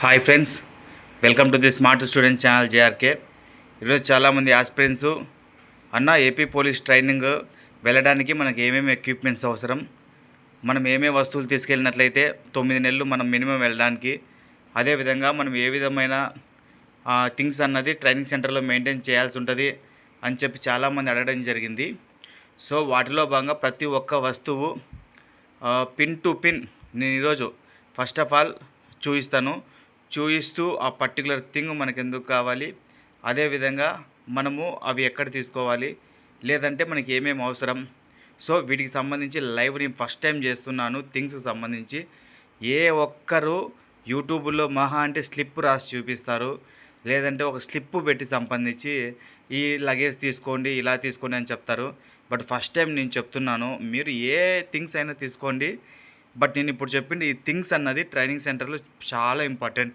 Hi friends welcome to the smart student channel JRK ఈరోజు చాలామంది aspirants అన్న AP police training వెళ్ళడానికి మనకి ఏమేమి ఎక్విప్మెంట్స్ అవసరం? మనం ఏమేమి వస్తువులు తీసుకెళ్ళినట్లయితే తొమ్మిది నెలలు మనం మినిమం వెళ్ళడానికి అదేవిధంగా మనం ఏ విధమైన థింగ్స్ అన్నది ట్రైనింగ్ సెంటర్లో మెయింటైన్ చేయాల్సి ఉంటుంది అని చెప్పి చాలామంది అడగడం జరిగింది. సో వాటిలో భాగంగా ప్రతి ఒక్క వస్తువు పిన్ టు పిన్ నేను ఈరోజు ఫస్ట్ ఆఫ్ ఆల్ చూపిస్తాను. చూపిస్తూ ఆ పర్టికులర్ థింగ్ మనకు ఎందుకు కావాలి అదేవిధంగా మనము అవి ఎక్కడ తీసుకోవాలి? లేదంటే మనకి ఏమేమి అవసరం? సో వీటికి సంబంధించి లైవ్ నేను ఫస్ట్ టైం చేస్తున్నాను థింగ్స్కి సంబంధించి. ఏ ఒక్కరు యూట్యూబ్లో మహా అంటే స్లిప్ రాసి చూపిస్తారు. లేదంటే ఒక స్లిప్ పెట్టి సంబంధించి ఈ లగేజ్ తీసుకోండి ఇలా తీసుకోండి అని చెప్తారు. బట్ ఫస్ట్ టైం నేను చెప్తున్నాను మీరు ఏ థింగ్స్ అయినా తీసుకోండి. బట్ నేను ఇప్పుడు చెప్పింది ఈ థింగ్స్ అన్నది ట్రైనింగ్ సెంటర్లో చాలా ఇంపార్టెంట్.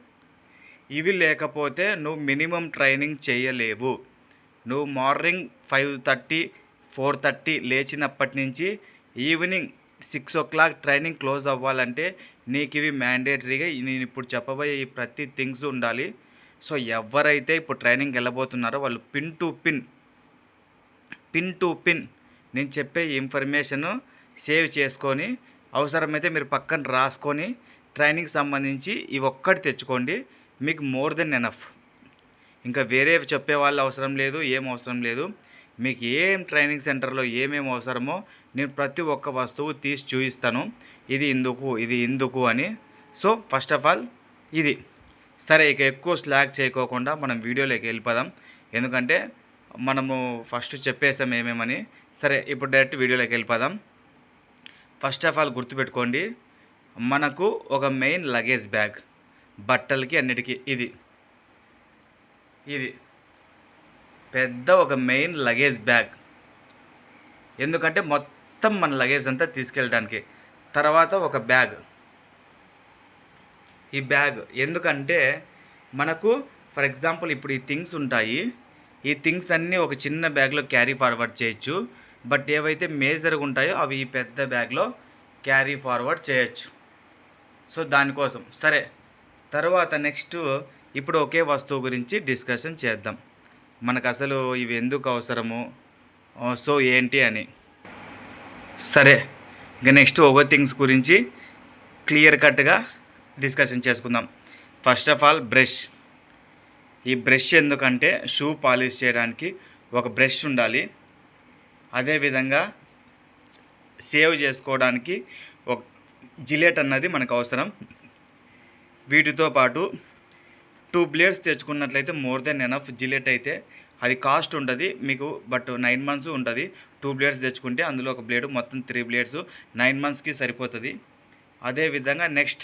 ఇవి లేకపోతే నువ్వు మినిమం ట్రైనింగ్ చేయలేవు. నువ్వు morning five thirty four thirty లేచినప్పటి నుంచి evening six o'clock training close అవ్వాలంటే నీకు ఇవి మ్యాండేటరీగా నేను ఇప్పుడు చెప్పబోయే ఈ ప్రతి థింగ్స్ ఉండాలి. సో ఎవరైతే ఇప్పుడు ట్రైనింగ్ వెళ్ళబోతున్నారో వాళ్ళు pin to pin pin to pin నేను చెప్పే ఇన్ఫర్మేషన్ సేవ్ చేసుకొని అవసరమైతే మీరు పక్కన రాసుకొని ట్రైనింగ్ సంబంధించి ఇవి ఒక్కటి తెచ్చుకోండి. మీకు మోర్ దెన్ ఎనఫ్. ఇంకా వేరే చెప్పే వాళ్ళు అవసరం లేదు ఏం అవసరం లేదు. మీకు ఏం ట్రైనింగ్ సెంటర్లో ఏమేమి అవసరమో నేను ప్రతి ఒక్క వస్తువు తీసి చూపిస్తాను. ఇది ఇందుకు ఇది ఇందుకు అని. సో ఫస్ట్ ఆఫ్ ఆల్ ఇది. సరే ఇక ఎక్కువ స్లాగ్ చేయకోకుండా మనం వీడియోలోకి వెళ్ళిపోదాం. ఎందుకంటే మనము ఫస్ట్ చెప్పేస్తాం ఏమేమని. సరే ఇప్పుడు డైరెక్ట్ వీడియోలోకి వెళ్ళిపోదాం. ఫస్ట్ ఆఫ్ ఆల్ గుర్తుపెట్టుకోండి మనకు ఒక మెయిన్ లగేజ్ బ్యాగ్ బట్టలకి అన్నిటికీ ఇది. ఇది. పెద్ద ఒక మెయిన్ లగేజ్ బ్యాగ్. ఎందుకంటే మొత్తం మన లగేజ్ అంతా తీసుకెళ్ళడానికి తర్వాత ఒక బ్యాగ్. ఈ బ్యాగ్ ఎందుకంటే మనకు ఫర్ ఎగ్జాంపుల్ ఇప్పుడు ఈ థింగ్స్ ఉంటాయి. ఈ థింగ్స్ అన్నీ ఒక చిన్న బ్యాగ్లో క్యారీ ఫార్వర్డ్ చేయొచ్చు. బట్ ఏవైతే మేజర్గా ఉంటాయో అవి ఈ పెద్ద బ్యాగ్లో క్యారీ ఫార్వర్డ్ చేయొచ్చు. సో దానికోసం సరే. తర్వాత నెక్స్ట్ ఇప్పుడు ఒకే వస్తువు గురించి డిస్కషన్ చేద్దాం. మనకు అసలు ఇవి ఎందుకు అవసరము? సో ఏంటి అని. సరే. ఇంకా నెక్స్ట్ ఓవర్ థింగ్స్ గురించి క్లియర్ కట్గా డిస్కషన్ చేసుకుందాం. First of all brush. ఈ బ్రష్ ఎందుకంటే షూ పాలిష్ చేయడానికి ఒక బ్రష్ ఉండాలి. అదేవిధంగా సేవ్ చేసుకోవడానికి ఒక జిలెట్ అన్నది మనకు అవసరం. వీటితో పాటు టూ ప్లేట్స్ తెచ్చుకున్నట్లయితే మోర్ దెన్ ఎనఫ్ జిలెట్ అయితే అది కాస్ట్ ఉంటుంది మీకు బట్ నైన్ మంత్స్ ఉంటుంది. టూ ప్లేట్స్ తెచ్చుకుంటే అందులో ఒక బ్లేడ్ మొత్తం త్రీ ప్లేట్స్ నైన్ మంత్స్కి సరిపోతుంది. అదేవిధంగా నెక్స్ట్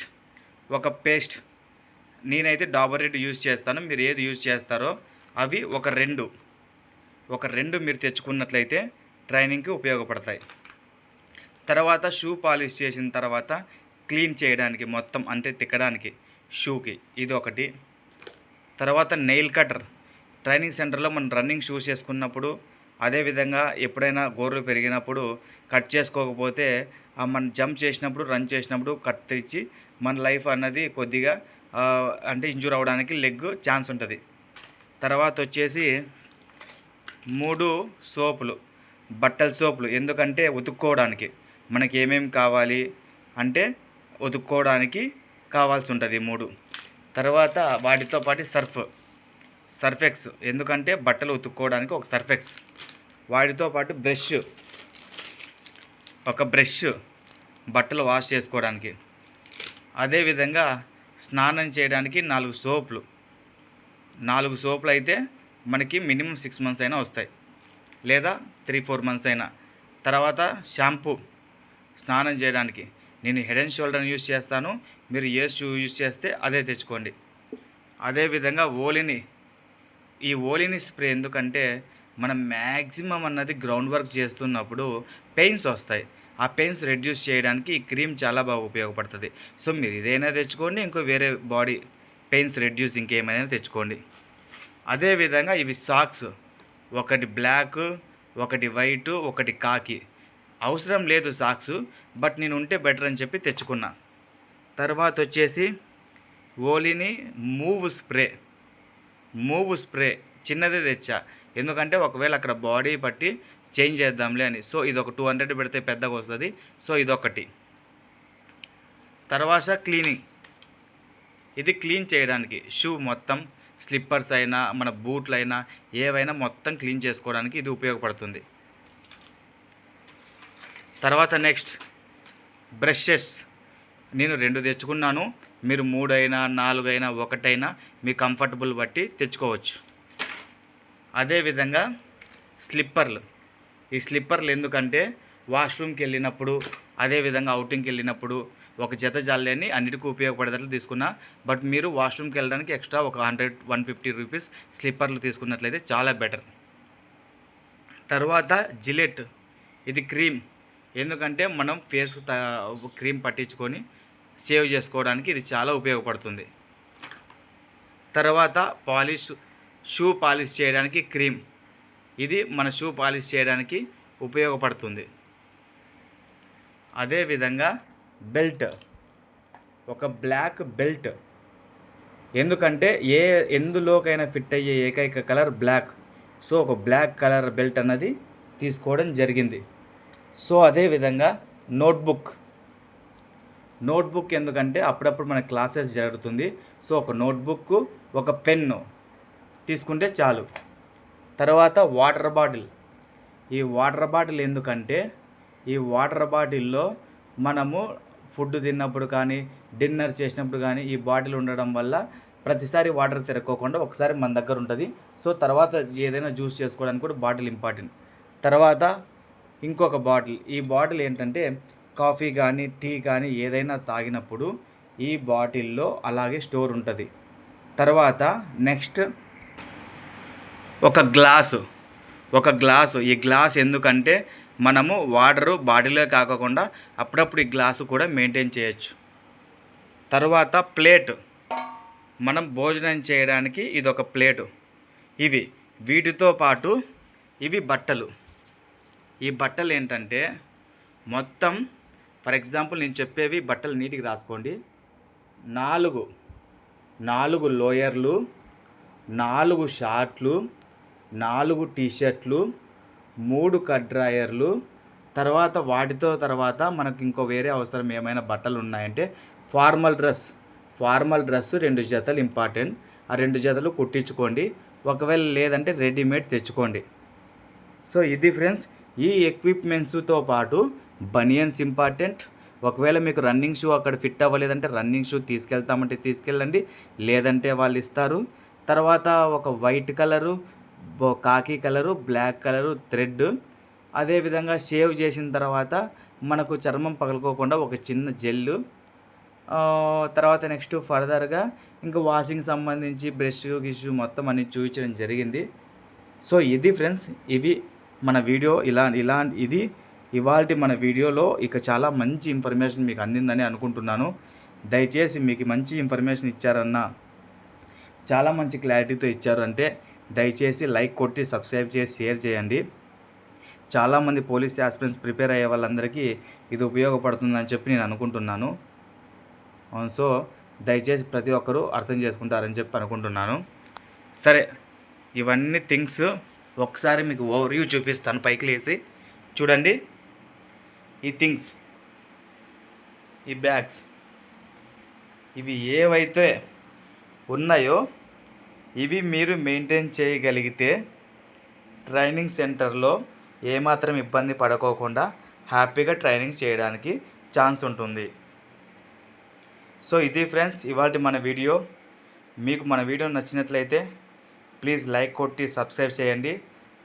ఒక పేస్ట్. నేనైతే డాబర్ రెడ్ యూజ్ చేస్తాను. మీరు ఏది యూజ్ చేస్తారో అవి ఒక రెండు. ఒక రెండు మీరు తెచ్చుకున్నట్లయితే ట్రైనింగ్కి ఉపయోగపడతాయి. తర్వాత షూ పాలిష్ చేసిన తర్వాత క్లీన్ చేయడానికి మొత్తం అంటే తిక్కడానికి షూకి ఇది ఒకటి తర్వాత నెయిల్ కటర్ ట్రైనింగ్ సెంటర్లో మనం రన్నింగ్ షూస్ వేసుకున్నప్పుడు అదేవిధంగా ఎప్పుడైనా గోర్లు పెరిగినప్పుడు కట్ చేసుకోకపోతే మనం జంప్ చేసినప్పుడు రన్ చేసినప్పుడు కట్ తెచ్చి మన లైఫ్ అన్నది కొద్దిగా అంటే ఇంజూర్ అవ్వడానికి లెగ్ ఛాన్స్ ఉంటుంది. తర్వాత వచ్చేసి మూడు సోపులు. బట్టల సోపులు ఎందుకంటే ఉతుక్కోవడానికి. మనకి ఏమేమి కావాలి అంటే ఉతుక్కోవడానికి కావాల్సి ఉంటుంది మూడు. తర్వాత వాటితో పాటు సర్ఫ్. సర్ఫెక్స్ ఎందుకంటే బట్టలు ఉతుక్కోవడానికి ఒక సర్ఫెక్స్. వాటితో పాటు బ్రష్. ఒక బ్రష్ బట్టలు వాష్ చేసుకోవడానికి. అదేవిధంగా స్నానం చేయడానికి నాలుగు సోపులు. నాలుగు సోపులు అయితే మనకి మినిమం సిక్స్ మంత్స్ అయినా వస్తాయి. లేదా త్రీ ఫోర్ మంత్స్ అయినా. తర్వాత షాంపూ స్నానం చేయడానికి. నేను హెడ్ అండ్ షోల్డర్ యూస్ చేస్తాను. మీరు ఏ షూ యూస్ చేస్తే అదే తెచ్చుకోండి. అదేవిధంగా ఓలిని ఈ ఓలిని స్ప్రే ఎందుకంటే మనం మ్యాక్సిమం అన్నది గ్రౌండ్ వర్క్ చేస్తున్నప్పుడు పెయిన్స్ వస్తాయి. ఆ పెయిన్స్ రెడ్యూస్ చేయడానికి ఈ క్రీమ్ చాలా బాగా ఉపయోగపడుతుంది. సో మీరు ఇదైనా తెచ్చుకోండి ఇంకో వేరే బాడీ పెయిన్స్ రెడ్యూస్ ఇంకేమైనా తెచ్చుకోండి. అదేవిధంగా ఇవి సాక్స్ ఒకటి బ్లాక్ ఒకటి వైట్ ఒకటి కాకి. అవసరం లేదు సాక్స్ బట్ నేను ఉంటే బెటర్ అని చెప్పి తెచ్చుకున్నా. తర్వాత వచ్చేసి ఓలీని మూవ్ స్ప్రే. Move spray. చిన్నదే తెచ్చా. ఎందుకంటే ఒకవేళ అక్కడ బాడీ పట్టి చేంజ్ చేద్దాంలే అని. సో ఇది ఒక టూ హండ్రెడ్ పెడితే పెద్దగా వస్తుంది. సో ఇదొకటి. తర్వాత క్లీనింగ్. ఇది క్లీన్ చేయడానికి. షూ మొత్తం స్లిప్పర్స్ అయినా మన బూట్లు అయినా ఏవైనా మొత్తం క్లీన్ చేసుకోవడానికి ఇది ఉపయోగపడుతుంది. తర్వాత నెక్స్ట్ బ్రషెస్. నేను రెండు తెచ్చుకున్నాను. మీరు మూడైనా నాలుగైనా ఒకటైనా మీ కంఫర్టబుల్ బట్టి తెచ్చుకోవచ్చు. అదేవిధంగా స్లిప్పర్లు. ఈ స్లిప్పర్లు ఎందుకంటే వాష్రూమ్కి వెళ్ళినప్పుడు అదేవిధంగా అవుటింగ్కి వెళ్ళినప్పుడు ఒక జత జాలని అన్నిటికీ ఉపయోగపడేటట్లు తీసుకున్నా. బట్ మీరు వాష్రూమ్కి వెళ్ళడానికి ఎక్స్ట్రా ఒక హండ్రెడ్ వన్ ఫిఫ్టీ రూపీస్ స్లిప్పర్లు తీసుకున్నట్లయితే చాలా బెటర్. తర్వాత జిలెట్. ఇది క్రీమ్. ఎందుకంటే మనం ఫేస్ క్రీమ్ పట్టించుకొని సేవ్ చేసుకోవడానికి ఇది చాలా ఉపయోగపడుతుంది. తర్వాత పాలిష్ షూ పాలిష్ చేయడానికి క్రీమ్. ఇది మన షూ పాలిష్ చేయడానికి ఉపయోగపడుతుంది. అదేవిధంగా బెల్ట్. ఒక బ్లాక్ బెల్ట్. ఎందుకంటే ఏ ఎందులోకైనా ఫిట్ అయ్యే ఏకైక కలర్ బ్లాక్. సో ఒక బ్లాక్ కలర్ బెల్ట్ అన్నది తీసుకోవడం జరిగింది. సో అదేవిధంగా నోట్బుక్. నోట్బుక్ ఎందుకంటే అప్పుడప్పుడు మన క్లాసెస్ జరుగుతుంది. సో ఒక నోట్బుక్ ఒక పెన్ను తీసుకుంటే చాలు. తర్వాత వాటర్ బాటిల్. ఈ వాటర్ బాటిల్ ఎందుకంటే ఈ వాటర్ బాటిల్లో మనము ఫుడ్ తిన్నప్పుడు కానీ డిన్నర్ చేసినప్పుడు కానీ ఈ బాటిల్ ఉండడం వల్ల ప్రతిసారి వాటర్ తిరక్కోకుండా ఒకసారి మన దగ్గర ఉంటుంది. సో తర్వాత ఏదైనా జ్యూస్ చేసుకోవడానికి కూడా బాటిల్ ఇంపార్టెంట్. తర్వాత ఇంకొక బాటిల్. ఈ బాటిల్ ఏంటంటే కాఫీ కానీ టీ కానీ ఏదైనా తాగినప్పుడు ఈ బాటిల్లో అలాగే స్టోర్ ఉంటుంది. తర్వాత నెక్స్ట్ ఒక గ్లాసు. ఒక గ్లాసు. ఈ గ్లాస్ ఎందుకంటే మనము వాటరు బాటిల్లో కాకుండా అప్పుడప్పుడు ఈ గ్లాసు కూడా మెయింటైన్ చేయొచ్చు. తర్వాత ప్లేట్. మనం భోజనం చేయడానికి ఇది ఒక ప్లేటు. ఇవి వీటితో పాటు ఇవి బట్టలు. ఈ బట్టలు ఏంటంటే మొత్తం ఫర్ ఎగ్జాంపుల్ నేను చెప్పేవి బట్టలు నీటికి రాసుకోండి. నాలుగు నాలుగు లోయర్లు నాలుగు షార్ట్లు నాలుగు టీషర్ట్లు మూడు కట్ డ్రాయర్లు తర్వాత వాటితో తర్వాత మనకు ఇంకో వేరే అవసరం ఏమైనా బట్టలు ఉన్నాయంటే ఫార్మల్ డ్రెస్. ఫార్మల్ డ్రెస్ రెండు జతలు ఇంపార్టెంట్. ఆ రెండు జతలు కుట్టించుకోండి. ఒకవేళ లేదంటే రెడీమేడ్ తెచ్చుకోండి. సో ఇది ఫ్రెండ్స్ ఈ ఎక్విప్మెంట్స్తో పాటు బనియన్స్ ఇంపార్టెంట్. ఒకవేళ మీకు రన్నింగ్ షూ అక్కడ ఫిట్ అవ్వలేదంటే రన్నింగ్ షూ తీసుకెళ్తామంటే తీసుకెళ్ళండి. లేదంటే వాళ్ళు ఇస్తారు. తర్వాత ఒక white colour khaki colour black colour thread. అదేవిధంగా షేవ్ చేసిన తర్వాత మనకు చర్మం పగలుకోకుండా ఒక చిన్న జెల్లు. తర్వాత నెక్స్ట్ ఫర్దర్గా ఇంకా వాషింగ్ సంబంధించి బ్రష్ గిష్యూ మొత్తం అన్ని చూపించడం జరిగింది. సో ఇది ఫ్రెండ్స్ ఇవి మన వీడియో. ఇలా ఇలా ఇది ఇవాళ మన వీడియోలో ఇక చాలా మంచి ఇన్ఫర్మేషన్ మీకు అందిందని అనుకుంటున్నాను. దయచేసి మీకు మంచి ఇన్ఫర్మేషన్ ఇచ్చారన్న చాలా మంచి క్లారిటీతో ఇచ్చారు అంటే దయచేసి లైక్ కొట్టి సబ్స్క్రైబ్ చేసి షేర్ చేయండి. చాలామంది పోలీస్ యాస్పిరెంట్స్ ప్రిపేర్ అయ్యే వాళ్ళందరికీ ఇది ఉపయోగపడుతుందని చెప్పి నేను అనుకుంటున్నాను. సో దయచేసి ప్రతి ఒక్కరూ అర్థం చేసుకుంటారని చెప్పి అనుకుంటున్నాను. సరే ఇవన్నీ థింగ్స్ ఒకసారి మీకు ఓవర్వ్యూ చూపిస్తాను పైకి లేసి చూడండి ఈ థింగ్స్ ఈ బ్యాగ్స్ ఇవి ఏవైతే ఉన్నాయో ఇవి మీరు మెయింటైన్ చేయగలిగితే ట్రైనింగ్ సెంటర్లో ఏమాత్రం ఇబ్బంది పడుకోకుండా హ్యాపీగా ట్రైనింగ్ చేయడానికి ఛాన్స్ ఉంటుంది. సో ఇది ఫ్రెండ్స్ ఇవాటి మన వీడియో. మీకు మన వీడియో నచ్చినట్లయితే ప్లీజ్ లైక్ కొట్టి సబ్స్క్రైబ్ చేయండి.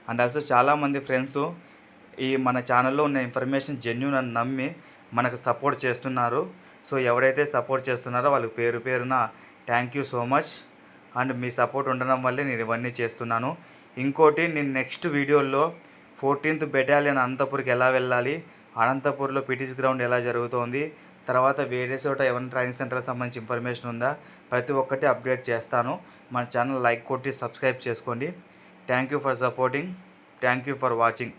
అండ్ ఆల్సో చాలామంది ఫ్రెండ్స్ ఈ మన ఛానల్లో ఉన్న ఇన్ఫర్మేషన్ జెన్యున్ అని నమ్మి మనకు సపోర్ట్ చేస్తున్నారు. సో ఎవరైతే సపోర్ట్ చేస్తున్నారో వాళ్ళకి పేరు పేరున thank you so much. And me support ఉండడం వల్లే నేను ఇవన్నీ చేస్తున్నాను. ఇంకోటి నేను నెక్స్ట్ వీడియోలో ఫోర్టీన్త్ బెటాలియన్ అనంతపూర్కి ఎలా వెళ్ళాలి అనంతపూర్లో పిటిస్ గ్రౌండ్ ఎలా జరుగుతోంది తర్వాత వేరే చోట ఏమైనా ట్రైనింగ్ సెంటర్కి సంబంధించి ఇన్ఫర్మేషన్ ఉందా ప్రతి ఒక్కటి అప్డేట్ చేస్తాను. మన ఛానల్ లైక్ కొట్టి సబ్స్క్రైబ్ చేసుకోండి. Thank you for supporting. Thank you for watching.